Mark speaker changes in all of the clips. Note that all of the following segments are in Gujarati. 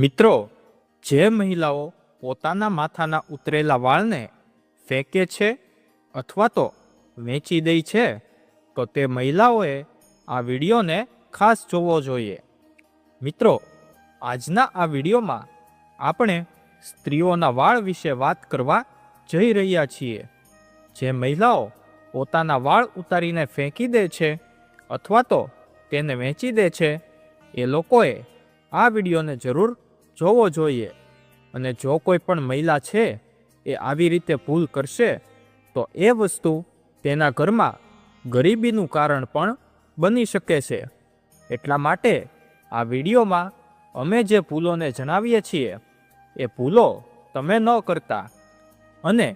Speaker 1: મિત્રો, જે મહિલાઓ પોતાના માથાના ઉતરેલા વાળને ફેંકે છે અથવા તો વેચી દે છે, તો તે મહિલાઓએ આ વિડીયોને ખાસ જોવો જોઈએ. મિત્રો, આજના આ વિડીયોમાં આપણે સ્ત્રીઓના વાળ વિશે વાત કરવા જઈ રહ્યા છીએ. જે મહિલાઓ પોતાના વાળ ઉતારીને ફેંકી દે છે અથવા તો તેને વેચી દે છે, એ લોકોએ આ વિડીયોને જરૂર જોવો જોઈએ અને જો કોઈ પણ મહિલા છે એ આવી રીતે ભૂલ કરશે, તો એ વસ્તુ તેના ઘરમાં ગરીબીનું કારણ પણ બની શકે છે. એટલા માટે આ વિડીયોમાં અમે જે ભૂલોને જણાવીએ છીએ, એ ભૂલો તમે ન કરતા અને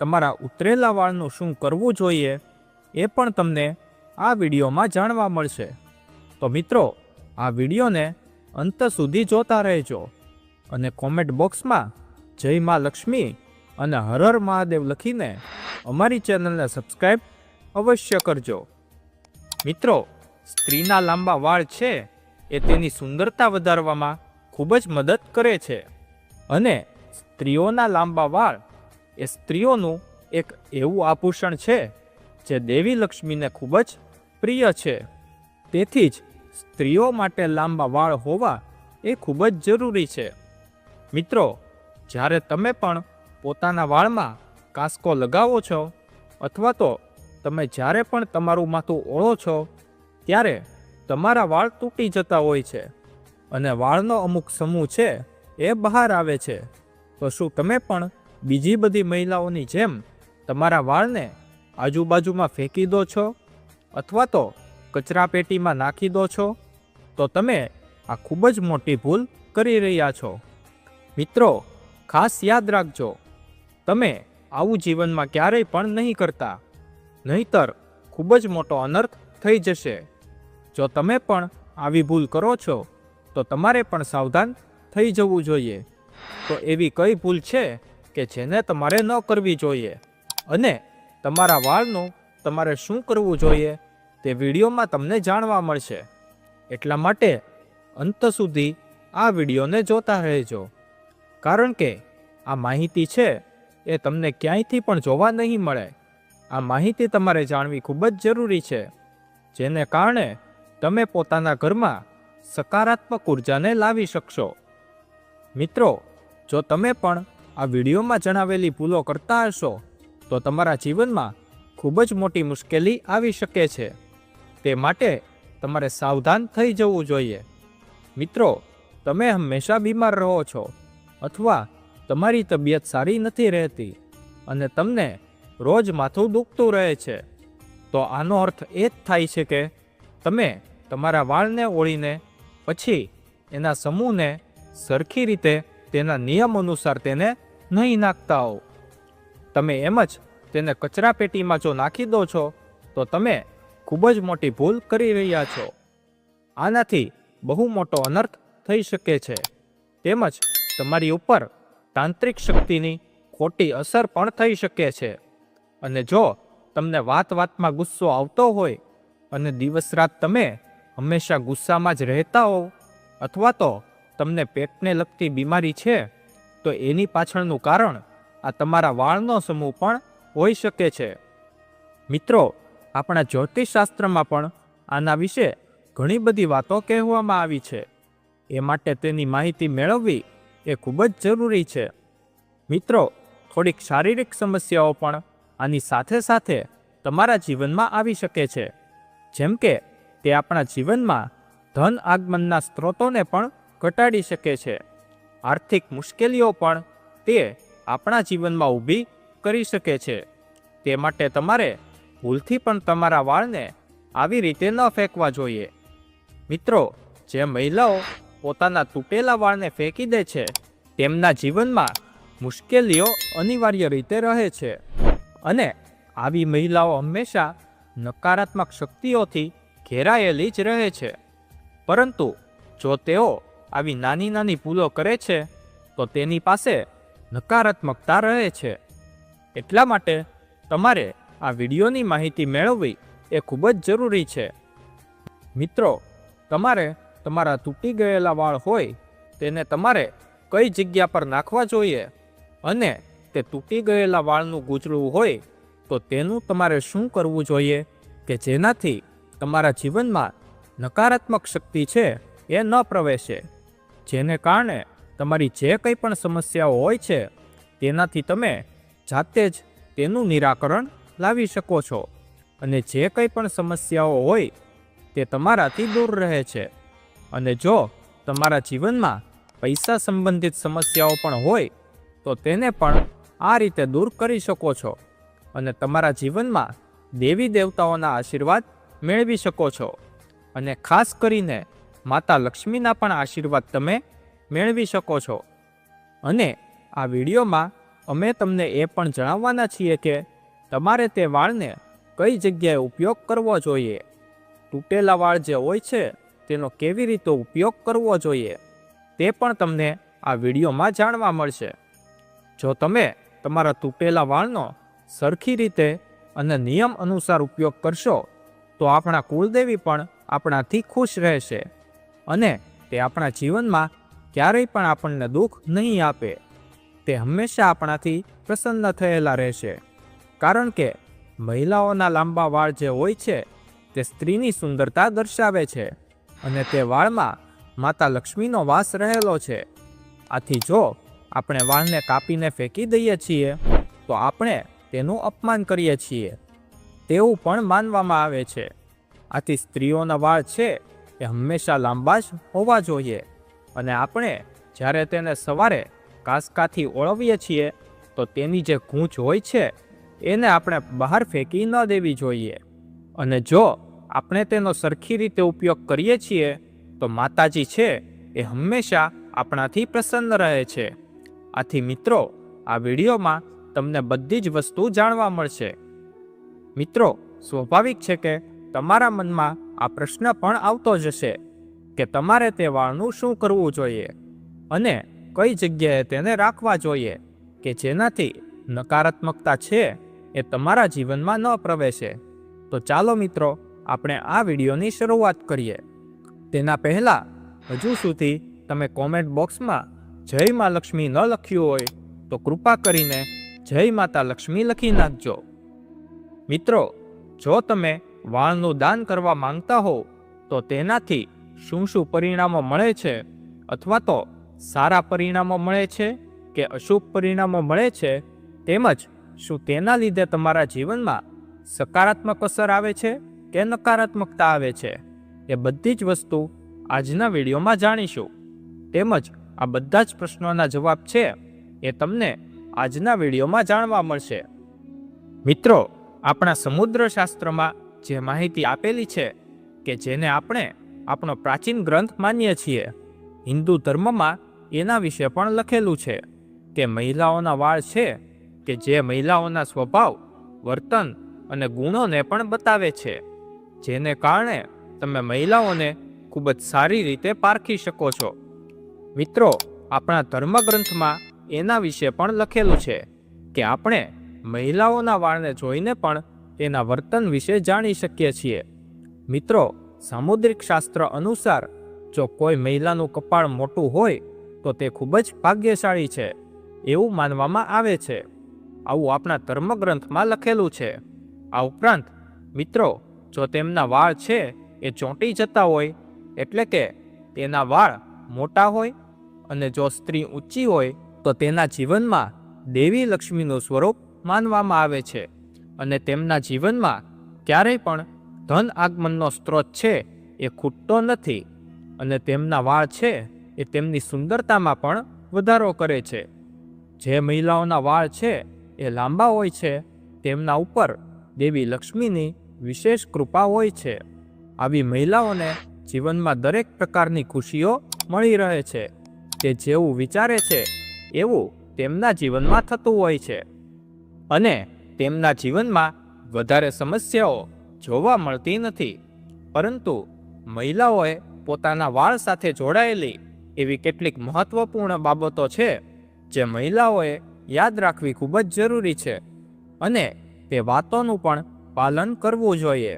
Speaker 1: તમારા ઉતરેલા વાળનું શું કરવું જોઈએ એ પણ તમને આ વિડીયોમાં જાણવા મળશે. તો મિત્રો, આ વિડીયોને અંત સુધી જોતા રહેજો. અને કોમેન્ટ બોક્સમાં, જય મા લક્ષ્મી અને હર હર મહાદેવ લખીને અમારી ચેનલને સબસ્ક્રાઈબ અવશ્ય કરજો. મિત્રો, સ્ત્રીના લાંબા વાળ છે, એ તેની સુંદરતા વધારવામાં ખૂબ જ મદદ કરે છે. અને સ્ત્રીઓના લાંબા વાળ, એ સ્ત્રીઓનું એક એવું આભૂષણ છે, જે દેવી લક્ષ્મીને ખૂબ જ પ્રિય છે. તેથી જ સ્ત્રીઓ માટે લાંબા વાળ હોવા એ ખૂબ જ જરૂરી છે. મિત્રો, જ્યારે તમે પણ પોતાના વાળમાં કાંસકો લગાવો છો, અથવા તો તમે જ્યારે પણ તમારું માથું ઓળો છો, ત્યારે તમારા વાળ તૂટી જતા હોય છે અને વાળનો અમુક સમૂહ છે એ બહાર આવે છે. તો શું તમે પણ બીજી બધી મહિલાઓની જેમ તમારા વાળને આજુબાજુમાં ફેંકી દો છો અથવા તો કચરા પેટીમાં નાખી દો છો? તો તમે આ ખૂબ જ મોટી ભૂલ કરી રહ્યા છો. મિત્રો, ખાસ યાદ રાખજો, તમે આવું જીવનમાં ક્યારેય પણ નહીં કરતા. નહીતર, ખૂબ જ મોટો અનર્થ થઈ જશે. જો તમે પણ આવી ભૂલ કરો છો, તો તમારે પણ સાવધાન થઈ જવું જોઈએ. તો એવી કઈ ભૂલ છે કે જેને તમારે ન કરવી જોઈએ? અને તમારા વાળનું તમારે શું કરવું જોઈએ તે વિડીયોમાં તમને જાણવા મળશે. એટલા માટે અંત સુધી આ વિડીયોને જોતા રહેજો. કારણ કે આ માહિતી છે, એ તમને ક્યાંયથી પણ જોવા નહીં મળે. આ માહિતી તમારે જાણવી ખૂબ જ જરૂરી છે, જેને કારણે તમે પોતાના ઘરમાં સકારાત્મક ઉર્જાને લાવી શકશો. મિત્રો, જો તમે પણ આ વિડીયોમાં જણાવેલી ભૂલો કરતા હશો, તો તમારા જીવનમાં ખૂબ જ મોટી મુશ્કેલી આવી શકે છે. તે માટે તમારે સાવધાન થઈ જવું જોઈએ. મિત્રો, તમે હંમેશા બીમાર રહો છો. અથવા તમારી તબિયત સારી નથી રહેતી અને તમને રોજ માથું દુખતું રહે છે, તો આનો અર્થ એ જ થાય છે કે તમે તમારા વાળને ઓળીને પછી એના સમૂહને સરખી રીતે તેના નિયમ અનુસાર તેને નહીં નાખતા હો તમે એમ જ તેને કચરા પેટીમાં જો નાખી દો છો, તો તમે ખૂબ જ મોટી ભૂલ કરી રહ્યા છો. આનાથી બહુ મોટો અનર્થ થઈ શકે છે. તેમજ તમારી ઉપર તાંત્રિક શક્તિની ખોટી અસર પણ થઈ શકે છે. અને જો તમને વાત વાતમાં ગુસ્સો આવતો હોય અને દિવસ રાત તમે હંમેશા ગુસ્સામાં જ રહેતા હો અથવા તો તમને પેટને લગતી બીમારી છે, તો એની પાછળનું કારણ આ તમારા વાળનો સમૂહ પણ હોઈ શકે છે. મિત્રો, આપણા જ્યોતિષશાસ્ત્રમાં પણ આના વિશે ઘણી બધી વાતો કહેવામાં આવી છે. એ માટે તેની માહિતી મેળવવી એ ખૂબ જ જરૂરી છે. મિત્રો, થોડીક શારીરિક સમસ્યાઓ પણ આની સાથે સાથે તમારા જીવનમાં આવી શકે છે. જેમ કે, તે આપણા જીવનમાં ધન આગમનના સ્ત્રોતોને પણ ઘટાડી શકે છે. આર્થિક મુશ્કેલીઓ પણ તે આપણા જીવનમાં ઊભી કરી શકે છે. તે માટે તમારે ભૂલથી પણ તમારા વાળને આવી રીતે ન ફેંકવા જોઈએ. મિત્રો, જે મહિલાઓ પોતાના તૂટેલા વાળને ફેંકી દે છે. તેમના જીવનમાં મુશ્કેલીઓ અનિવાર્ય રીતે રહે છે. અને આવી મહિલાઓ હંમેશા નકારાત્મક શક્તિઓથી ઘેરાયેલી જ રહે છે. પરંતુ જો તેઓ આવી નાની નાની ભૂલો કરે છે, તો તેની પાસે નકારાત્મકતા રહે છે. એટલા માટે તમારે આ વિડીયોની માહિતી મેળવવી એ ખૂબ જ જરૂરી છે. મિત્રો, તમારે તમારા તૂટી ગયેલા વાળ હોય, તેને તમારે કઈ જગ્યા પર નાખવા જોઈએ? અને તે તૂટી ગયેલા વાળનું ગૂંચળું હોય, તો તેનું તમારે શું કરવું જોઈએ? કે જેનાથી તમારા જીવનમાં નકારાત્મક શક્તિ છે, એ ન પ્રવેશે. જેને કારણે તમારી જે કંઈ પણ સમસ્યાઓ હોય છે, તેનાથી તમે જાતે જ તેનું નિરાકરણ લાવી શકો છો. અને જે કંઈ પણ સમસ્યાઓ હોય, તે તમારાથી દૂર રહે છે. અને જો તમારા જીવનમાં પૈસા સંબંધિત સમસ્યાઓ પણ હોય, તો તેને પણ આ રીતે દૂર કરી શકો છો અને તમારા જીવનમાં દેવી દેવતાઓના આશીર્વાદ મેળવી શકો છો. અને ખાસ કરીને માતા લક્ષ્મીના પણ આશીર્વાદ તમે મેળવી શકો છો. અને આ વિડીયોમાં અમે તમને એ પણ જણાવવાના છીએ કે તમારે તે વાળને કઈ જગ્યાએ ઉપયોગ કરવો જોઈએ? તૂટેલા વાળ જે હોય છે તેનો કેવી રીતે ઉપયોગ કરવો જોઈએ તે પણ તમને આ વિડીયોમાં જાણવા મળશે. જો તમે તમારા તૂટેલા વાળનો સરખી રીતે અને નિયમ અનુસાર ઉપયોગ કરશો, તો આપણા કુળદેવી પણ આપણાથી ખુશ રહેશે અને તે આપણા જીવનમાં ક્યારેય પણ આપણને દુઃખ નહીં આપે. તે હંમેશા આપણાથી પ્રસન્ન થયેલા રહેશે. કારણ કે મહિલાઓના લાંબા વાળ જે હોય છે, તે સ્ત્રીની સુંદરતા દર્શાવે છે. અને તે વાળમાં માતા લક્ષ્મીનો વાસ રહેલો છે. આથી જો આપણે વાળને કાપીને ફેંકી દઈએ છીએ, તો આપણે તેનું અપમાન કરીએ છીએ. તેવું પણ માનવામાં આવે છે. આથી સ્ત્રીઓના વાળ છે એ હંમેશા લાંબા જ હોવા જોઈએ. અને આપણે જ્યારે તેને સવારે કાસકાથી ઓળવીએ છીએ, તો તેની જે ગૂંચ હોય છે, એને આપણે બહાર ફેંકી ન દેવી જોઈએ. અને જો આપણે તેનો સરખી રીતે ઉપયોગ કરીએ છીએ, તો માતાજી છે એ હંમેશા આપણાથી પ્રસન્ન રહે છે. આથી મિત્રો, આ વિડીયોમાં તમને બધી જ વસ્તુ જાણવા મળશે. મિત્રો, સ્વાભાવિક છે કે તમારા મનમાં આ પ્રશ્ન પણ આવતો જ હશે કે તમારે તે વાળનું શું કરવું જોઈએ અને કઈ જગ્યાએ તેને રાખવા જોઈએ કે જેનાથી નકારાત્મકતા છે એ તમારા જીવનમાં ન પ્રવેશે. તો ચાલો મિત્રો આપણે આ વિડીયોની શરૂઆત કરીએ. તેના પહેલાં, હજુ સુધી તમે કોમેન્ટ બોક્સમાં જય મા લક્ષ્મી ન લખ્યું હોય, તો કૃપા કરીને જય માતા લક્ષ્મી લખી નાખજો. મિત્રો, જો તમે વાળનું દાન કરવા માંગતા હો, તો તેનાથી શું શું પરિણામો મળે છે? અથવા તો સારા પરિણામો મળે છે કે અશુભ પરિણામો મળે છે? તેમજ શું તેના લીધે તમારા જીવનમાં સકારાત્મક અસર આવે છે? કે નકારાત્મકતા આવે છે એ બધી જ વસ્તુ આજના વિડીયોમાં જાણીશું. તેમજ આ બધા જ પ્રશ્નોના જવાબ છે એ તમને આજના વિડીયોમાં જાણવા મળશે. મિત્રો, આપણા સમુદ્ર શાસ્ત્રમાં જે માહિતી આપેલી છે કે જેને આપણે આપણો પ્રાચીન ગ્રંથ માનીએ છીએ, હિન્દુ ધર્મમાં એના વિશે પણ લખેલું છે કે મહિલાઓના વાળ છે કે જે મહિલાઓના સ્વભાવ, વર્તન અને ગુણોને પણ બતાવે છે. જેને કારણે તમે મહિલાઓને ખૂબ જ સારી રીતે પારખી શકો છો. મિત્રો, આપણા ધર્મગ્રંથમાં એના વિશે પણ લખેલું છે કે આપણે મહિલાઓના વાળને જોઈને પણ એના વર્તન વિશે જાણી શકીએ છીએ. મિત્રો, સામુદ્રિક શાસ્ત્ર અનુસાર જો કોઈ મહિલાનું કપાળ મોટું હોય, તો તે ખૂબ જ ભાગ્યશાળી છે, એવું માનવામાં આવે છે. આવું આપણા ધર્મગ્રંથમાં લખેલું છે. આ ઉપરાંત, મિત્રો જો તેમના વાળ છે, એ ચોંટી જતા હોય, એટલે કે તેના વાળ મોટા હોય અને જો સ્ત્રી ઊંચી હોય, તો તેના જીવનમાં દેવી લક્ષ્મીનું સ્વરૂપ માનવામાં આવે છે અને તેમના જીવનમાં ક્યારેય પણ ધન આગમનનો સ્ત્રોત છે, એ ખૂટતો નથી અને તેમના વાળ છે, એ તેમની સુંદરતામાં પણ વધારો કરે છે. જે મહિલાઓના વાળ છે, એ લાંબા હોય છે, તેમના ઉપર દેવી લક્ષ્મીની વિશેષ કૃપા હોય છે. આવી મહિલાઓને જીવનમાં દરેક પ્રકારની ખુશીઓ મળી રહે છે. તે જેવું વિચારે છે, એવું તેમના જીવનમાં થતું હોય છે. અને તેમના જીવનમાં વધારે સમસ્યાઓ જોવા મળતી નથી. પરંતુ મહિલાઓએ પોતાના વાળ સાથે જોડાયેલી એવી કેટલીક મહત્વપૂર્ણ બાબતો છે, જે મહિલાઓએ યાદ રાખવી ખૂબ જ જરૂરી છે. અને તે વાતોનું પણ પાલન કરવું જોઈએ,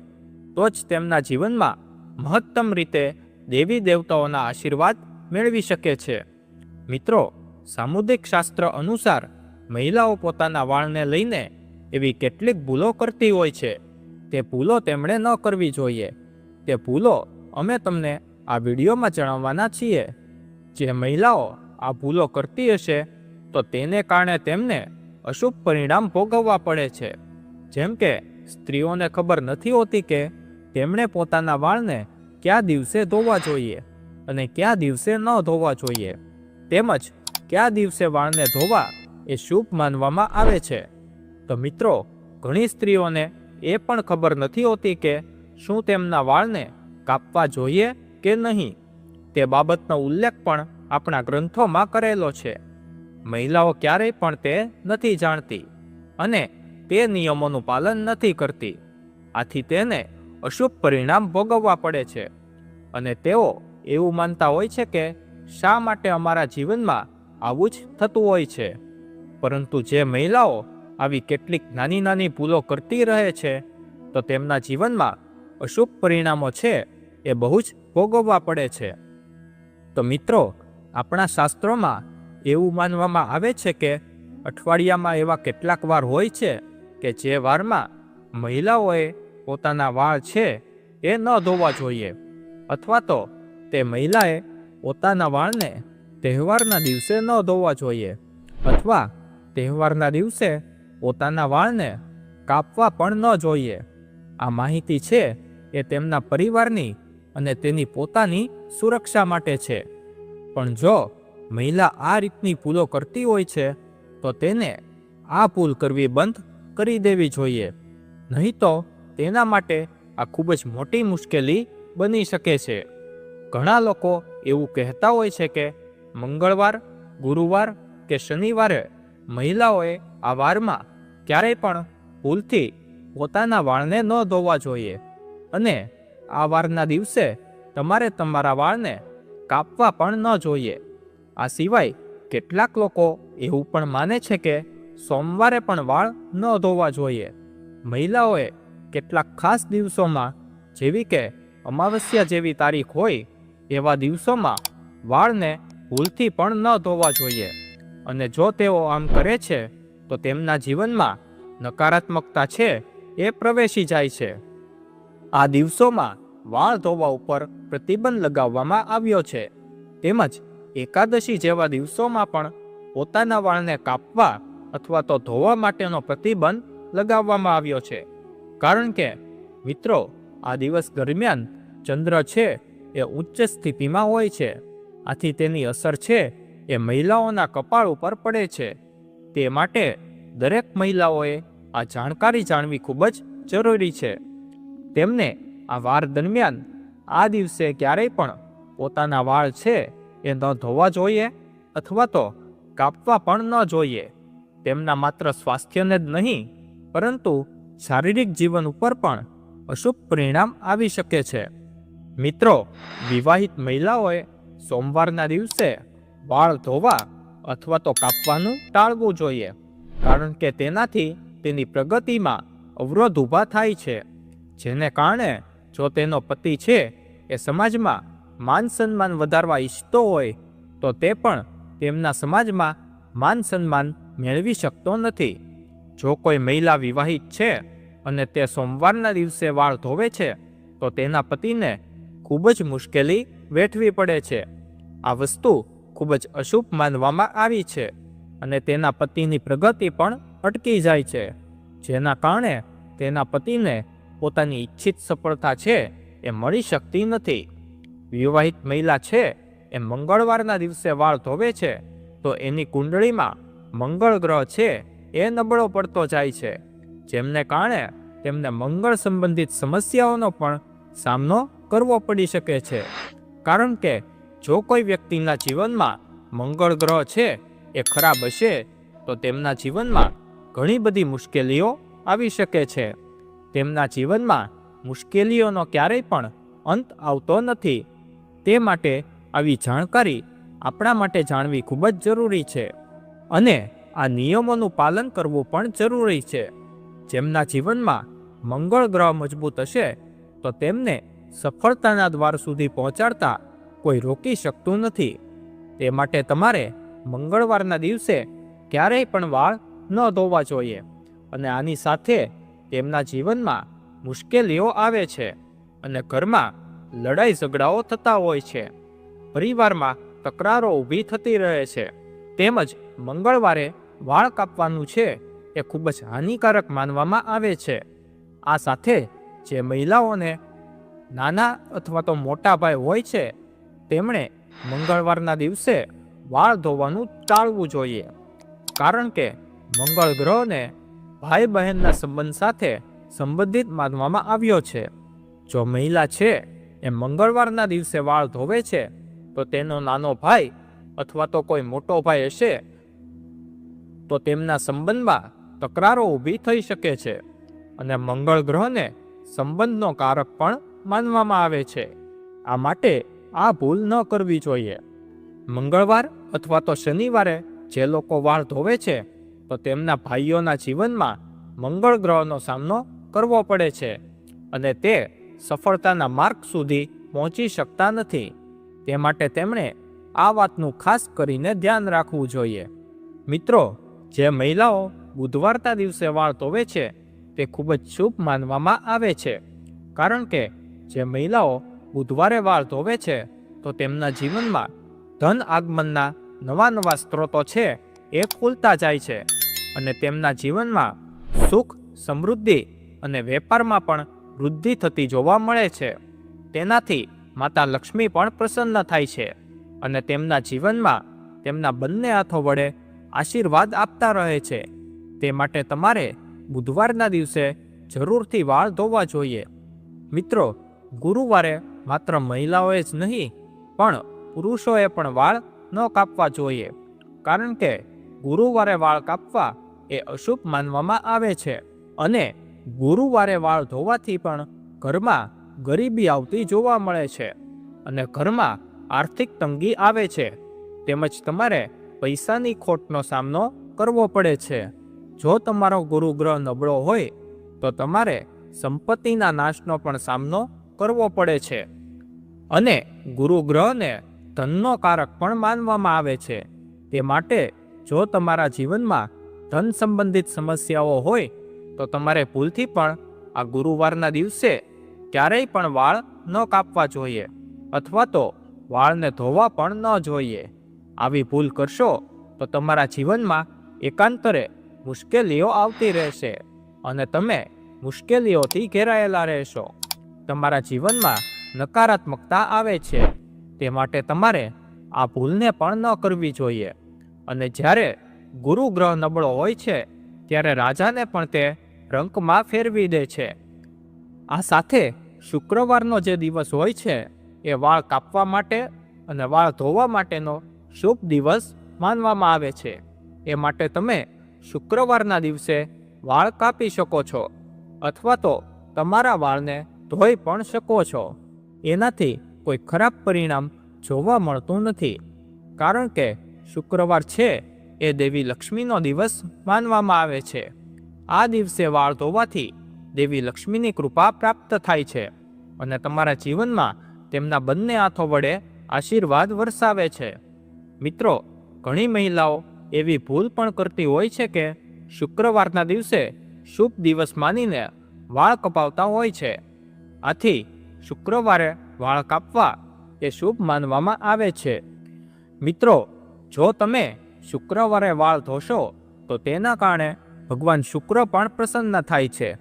Speaker 1: તો જ તેમના જીવનમાં મહત્તમ રીતે દેવી દેવતાઓના આશીર્વાદ મેળવી શકે છે. મિત્રો, સામુદ્રિક શાસ્ત્ર અનુસાર મહિલાઓ પોતાના વાળને લઈને એવી કેટલીક ભૂલો કરતી હોય છે. તે ભૂલો તેમણે ન કરવી જોઈએ. તે ભૂલો અમે તમને આ વિડીયોમાં જણાવવાના છીએ. જે મહિલાઓ આ ભૂલો કરતી હશે, તો તેને કારણે તેમને અશુભ પરિણામ ભોગવવા પડે છે. જેમ કે સ્ત્રીઓને ખબર નથી હોતી કે તેમણે પોતાના વાળને કયા દિવસે ધોવા જોઈએ અને કયા દિવસે ન ધોવા જોઈએ. તેમજ કયા દિવસે વાળને ધોવા એ શુભ માનવામાં આવે છે. તો મિત્રો, ઘણી સ્ત્રીઓને એ પણ ખબર નથી હોતી કે શું તેમના વાળને કાપવા જોઈએ કે નહીં. તે બાબતનો ઉલ્લેખ પણ આપણા ગ્રંથોમાં કરેલો છે. મહિલાઓ ક્યારેય પણ તે નથી જાણતી. અને તે નિયમોનું પાલન નથી કરતી. આથી તેને અશુભ પરિણામ ભોગવવા પડે છે. અને તેઓ એવું માનતા હોય છે કે શા માટે અમારા જીવનમાં આવું જ થતું હોય છે. પરંતુ જે મહિલાઓ આવી કેટલીક નાની નાની ભૂલો કરતી રહે છે, તો તેમના જીવનમાં અશુભ પરિણામો છે એ બહુ જ ભોગવવા પડે છે. તો મિત્રો, આપણા શાસ્ત્રોમાં એવું માનવામાં આવે છે કે અઠવાડિયામાં એવા કેટલાક વાર હોય છે કે જે વારમાં મહિલાઓએ પોતાના વાળ છે એ ન ધોવા જોઈએ, અથવા તો તે મહિલાએ પોતાના વાળને તહેવારના દિવસે ન ધોવા જોઈએ, અથવા તહેવારના દિવસે પોતાના વાળને કાપવા પણ ન જોઈએ. આ માહિતી છે એ તેમના પરિવારની અને તેની પોતાની સુરક્ષા માટે છે. પણ જો મહિલા આ રીતની ભૂલો કરતી હોય છે, તો તેને આ ભૂલ કરવી બંધ કરી દેવી જોઈએ. નહીં તો તેના માટે આ ખૂબ જ મોટી મુશ્કેલી બની શકે છે. ઘણા લોકો એવું કહેતા હોય છે કે મંગળવાર, ગુરુવાર કે શનિવારે મહિલાઓએ આ વારમાં ક્યારેય પણ ભૂલથી પોતાના વાળને ન ધોવા જોઈએ. અને આ વારના દિવસે તમારે તમારા વાળને કાપવા પણ ન જોઈએ. આ સિવાય કેટલાક લોકો એવું પણ માને છે કે સોમવારે પણ વાળ ન ધોવા જોઈએ. મહિલાઓએ કેટલાક ખાસ દિવસોમાં, જેવી કે અમાવસ્યા જેવી તારીખ હોય, એવા દિવસોમાં વાળને ભૂલથી પણ ન ધોવા જોઈએ. અને જો તેઓ આમ કરે છે, તો તેમના જીવનમાં નકારાત્મકતા છે એ પ્રવેશી જાય છે. આ દિવસોમાં વાળ ધોવા ઉપર પ્રતિબંધ લગાવવામાં આવ્યો છે. તેમજ એકાદશી જેવા દિવસોમાં પણ પોતાના વાળને કાપવા અથવા તો ધોવા માટેનો પ્રતિબંધ લગાવવામાં આવ્યો છે. કારણ કે, મિત્રો, આ દિવસ દરમિયાન ચંદ્ર છે એ ઉચ્ચ સ્થિતિમાં હોય છે. આથી તેની અસર છે એ મહિલાઓના કપાળ ઉપર પડે છે. તે માટે દરેક મહિલાઓએ આ જાણકારી જાણવી ખૂબ જ જરૂરી છે. તેમને આ વાર દરમિયાન આ દિવસે ક્યારેય પણ પોતાના વાળ છે એ ન ધોવા જોઈએ અથવા તો કાપવા પણ ન જોઈએ. તેમના માત્ર સ્વાસ્થ્યને જ નહીં, પરંતુ શારીરિક જીવન ઉપર પણ અશુભ પરિણામ આવી શકે છે. મિત્રો, વિવાહિત મહિલાઓએ સોમવારના દિવસે વાળ ધોવા અથવા તો કાપવાનું ટાળવું જોઈએ, કારણ કે તેનાથી તેની પ્રગતિમાં અવરોધ ઊભા થાય છે. જેને કારણે જો તેનો પતિ છે એ સમાજમાં માન સન્માન વધારવા ઈચ્છતો હોય, તો તે પણ તેમના સમાજમાં માન સન્માન મેળવી શકતો નથી. જો કોઈ મહિલા વિવાહિત છે અને તે સોમવારના દિવસે વાળ ધોવે છે, તો તેના પતિને ખૂબ જ મુશ્કેલી વેઠવી પડે છે. આ વસ્તુ ખૂબ જ અશુભ માનવામાં આવી છે અને તેના પતિની પ્રગતિ પણ અટકી જાય છે. જેના કારણે તેના પતિને પોતાની ઈચ્છિત સફળતા છે એ મળી શકતી નથી. વિવાહિત મહિલા છે એ મંગળવારના દિવસે વાળ ધોવે છે, તો એની કુંડળીમાં મંગળ ગ્રહ છે, એ નબળો પડતો જાય છે. જેમને કારણે તેમને મંગળ સંબંધિત સમસ્યાઓનો પણ સામનો કરવો પડી શકે છે. કારણ કે, જો કોઈ વ્યક્તિના જીવનમાં મંગળ ગ્રહ છે, એ ખરાબ હશે, તો તેમના જીવનમાં ઘણી બધી મુશ્કેલીઓ આવી શકે છે. તેમના જીવનમાં મુશ્કેલીઓનો ક્યારેય પણ અંત આવતો નથી. તે માટે આવી જાણકારી આપણા માટે જાણવી ખૂબ જ જરૂરી છે. અને આ નિયમોનું પાલન કરવું પણ જરૂરી છે. જેમના જીવનમાં મંગળ ગ્રહ મજબૂત હશે, તો તેમને સફળતાના દ્વાર સુધી પહોંચાડતા કોઈ રોકી શકતું નથી. તે માટે તમારે મંગળવારના દિવસે ક્યારેય પણ વાળ ન ધોવા જોઈએ અને આની સાથે તેમના જીવનમાં મુશ્કેલીઓ આવે છે અને ઘરમાં લડાઈ ઝઘડાઓ થતા હોય છે. પરિવારમાં તકરારો ઊભી થતી રહે છે. તેમજ મંગળવારે વાળ કાપવાનું છે એ ખૂબ જ હાનિકારક માનવામાં આવે છે. આ સાથે જે મહિલાઓને નાના અથવા તો મોટા ભાઈ હોય છે, તેમણે મંગળવારના દિવસે વાળ ધોવાનું ટાળવું જોઈએ. કારણ કે મંગળ ગ્રહને ભાઈ બહેનના સંબંધ સાથે સંબંધિત માનવામાં આવ્યો છે. જો મહિલા છે, એ મંગળવારના દિવસે વાળ ધોવે છે, તો તેનો નાનો ભાઈ અથવા તો કોઈ મોટો ભાઈ હશે, તો તેમના સંબંધમાં તકરારો ઊભી થઈ શકે છે અને મંગળ ગ્રહને સંબંધનો કારક પણ માનવામાં આવે છે. આ માટે આ ભૂલ ન કરવી જોઈએ. મંગળવાર અથવા તો શનિવારે જે લોકો વાળ ધોવે છે, તો તેમના ભાઈઓના જીવનમાં મંગળ ગ્રહનો સામનો કરવો પડે છે અને તે સફળતાના માર્ગ સુધી પહોંચી શકતા નથી. તે માટે તેમણે આ વાતનું ખાસ કરીને ધ્યાન રાખવું જોઈએ. મિત્રો, જે મહિલાઓ બુધવારના દિવસે વાળ ધોવે છે, તે ખૂબ જ શુભ માનવામાં આવે છે. કારણ કે, જે મહિલાઓ બુધવારે વાળ ધોવે છે, તો તેમના જીવનમાં ધન આગમનના નવા નવા સ્ત્રોતો છે, એ ખુલતા જાય છે. અને તેમના જીવનમાં સુખ, સમૃદ્ધિ અને વેપારમાં પણ વૃદ્ધિ થતી જોવા મળે છે. તેનાથી માતા લક્ષ્મી પણ પ્રસન્ન થાય છે. અને તેમના જીવનમાં તેમના બંને હાથો વડે આશીર્વાદ આપતા રહે છે. તે માટે તમારે બુધવારના દિવસે જરૂરથી વાળ ધોવા જોઈએ. મિત્રો, ગુરુવારે માત્ર મહિલાઓએ જ નહીં, પણ પુરુષોએ પણ વાળ ન કાપવા જોઈએ. કારણ કે ગુરુવારે વાળ કાપવા એ અશુભ માનવામાં આવે છે અને ગુરુવારે વાળ ધોવાથી પણ ઘરમાં ગરીબી આવતી જોવા મળે છે. અને ઘરમાં આર્થિક તંગી આવે છે. તેમજ તમારે પૈસાની ખોટનો સામનો કરવો પડે છે. જો તમારો ગુરુ ગ્રહ નબળો હોય, તો તમારે સંપત્તિના નાશનો પણ સામનો કરવો પડે છે. અને ગુરુ ગ્રહને ધનનો કારક પણ માનવામાં આવે છે. તે માટે જો તમારા જીવનમાં ધન સંબંધિત સમસ્યાઓ હોય, તો તમારે ભૂલથી પણ આ ગુરુવારના દિવસે ક્યારેય પણ વાળ ન કાપવા જોઈએ. અથવા તો વાળને ધોવા પણ ન જોઈએ. આવી ભૂલ કરશો તો તમારા જીવનમાં એકાંતરે મુશ્કેલીઓ આવતી રહેશે અને તમે મુશ્કેલીઓથી ઘેરાયેલા રહેશો. તમારા જીવનમાં નકારાત્મકતા આવે છે. તે માટે તમારે આ ભૂલને પણ ન કરવી જોઈએ. અને જ્યારે ગુરુ ગ્રહ નબળો હોય છે, ત્યારે રાજાને પણ તે રંકમાં ફેરવી દે છે. આ સાથે શુક્રવારનો જે દિવસ હોય છે એ વાળ કાપવા માટે અને વાળ ધોવા માટેનો શુભ દિવસ માનવામાં આવે છે. એ માટે તમે શુક્રવારના દિવસે વાળ કાપી શકો છો અથવા તો તમારા વાળને ધોઈ પણ શકો છો. એનાથી કોઈ ખરાબ પરિણામ જોવા મળતું નથી. કારણ કે શુક્રવાર છે એ દેવી લક્ષ્મીનો દિવસ માનવામાં આવે છે. આ દિવસે વાળ ધોવાથી દેવી લક્ષ્મીની કૃપા પ્રાપ્ત થાય છે અને તમારા જીવનમાં તેમના બંને હાથો વડે આશીર્વાદ વરસાવે છે. મિત્રો, ઘણી મહિલાઓ એવી ભૂલ પણ કરતી હોય છે કે શુક્રવારના દિવસે શુભ દિવસ માનીને વાળ કપાવતા હોય છે. આથી શુક્રવારે વાળ કાપવા એ શુભ માનવામાં આવે છે. મિત્રો, જો તમે શુક્રવારે વાળ ધોશો, તો તેના કારણે ભગવાન શુક્ર પણ પ્રસન્ન થાય છે,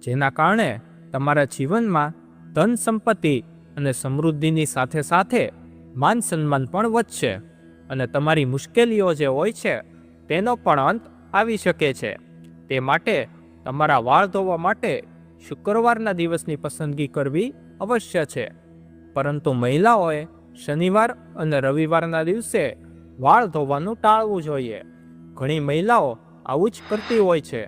Speaker 1: જેના કારણે તમારા જીવનમાં ધન સંપત્તિ અને સમૃદ્ધિની સાથે સાથે માન સન્માન પણ વધશે અને તમારી મુશ્કેલીઓ જે હોય છે, તેનો પણ અંત આવી શકે છે. તે માટે તમારા વાળ ધોવા માટે શુક્રવારના દિવસની પસંદગી કરવી અવશ્ય છે. પરંતુ મહિલાઓએ શનિવાર અને રવિવારના દિવસે વાળ ધોવાનું ટાળવું જોઈએ. ઘણી મહિલાઓ આવું જ કરતી હોય છે,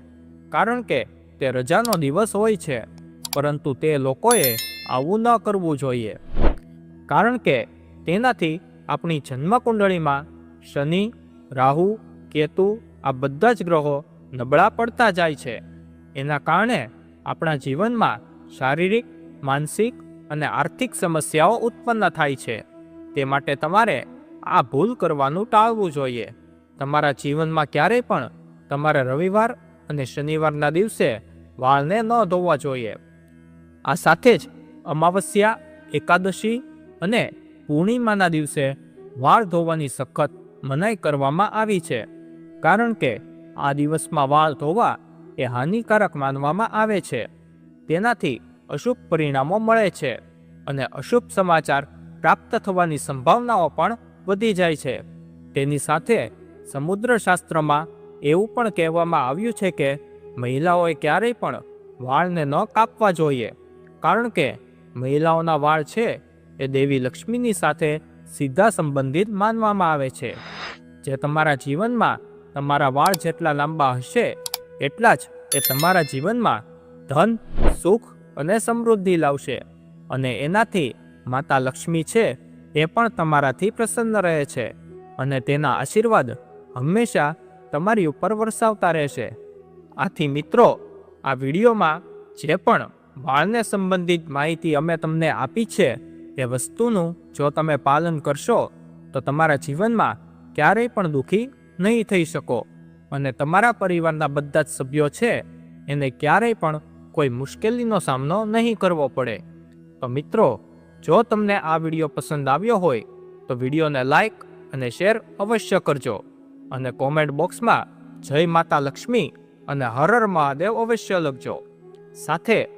Speaker 1: કારણ કે તે રજાનો દિવસ હોય છે, પરંતુ તે લોકોએ આવું ન કરવું જોઈએ. કારણ કે તેનાથી આપણી જન્મકુંડળીમાં શનિ, રાહુ, કેતુ આ બધા જ ગ્રહો નબળા પડતા જાય છે. એના કારણે આપણા જીવનમાં શારીરિક, માનસિક અને આર્થિક સમસ્યાઓ ઉત્પન્ન થાય છે. તે માટે તમારે આ ભૂલ કરવાનું ટાળવું જોઈએ. તમારા જીવનમાં ક્યારેય પણ તમારે રવિવાર અને શનિવારના દિવસે વાળને ન ધોવા જોઈએ. આ સાથે જ અમાવસ્યા, એકાદશી અને પૂર્ણિમાના દિવસે વાળ ધોવાની સખત મનાઈ કરવામાં આવી છે. કારણ કે આ દિવસમાં વાળ ધોવા એ હાનિકારક માનવામાં આવે છે. તેનાથી અશુભ પરિણામો મળે છે અને અશુભ સમાચાર પ્રાપ્ત થવાની સંભાવનાઓ પણ વધી જાય છે. તેની સાથે સમુદ્રશાસ્ત્રમાં એવું પણ કહેવામાં આવ્યું છે કે મહિલાઓએ ક્યારેય પણ વાળને ન કાપવા જોઈએ. કારણ કે મહિલાઓના વાળ છે, એ દેવી લક્ષ્મીની સાથે સીધા સંબંધિત માનવામાં આવે છે. જે તમારા જીવનમાં તમારા વાળ જેટલા લાંબા હશે, એટલા જ એ તમારા જીવનમાં ધન, સુખ અને સમૃદ્ધિ લાવશે. અને એનાથી માતા લક્ષ્મી છે, એ પણ તમારાથી પ્રસન્ન રહે છે. અને તેના આશીર્વાદ હંમેશા તમારી ઉપર વરસાવતા રહેશે. આથી મિત્રો, આ વિડીયોમાં જે પણ વાળને સંબંધિત માહિતી અમે તમને આપી છે એ વસ્તુનું જો તમે પાલન કરશો, તો તમારા જીવનમાં ક્યારેય પણ દુઃખી નહીં થઈ શકો. અને તમારા પરિવારના બધા જ સભ્યો છે, એને ક્યારેય પણ કોઈ મુશ્કેલીનો સામનો નહીં કરવો પડે. તો મિત્રો, જો તમને આ વીડિયો પસંદ આવ્યો હોય, તો વિડીયોને લાઈક અને શેર અવશ્ય કરજો. અને કોમેન્ટ બોક્સમાં જય માતા લક્ષ્મી અને હર હર મહાદેવ અવશ્ય લખજો. સાથે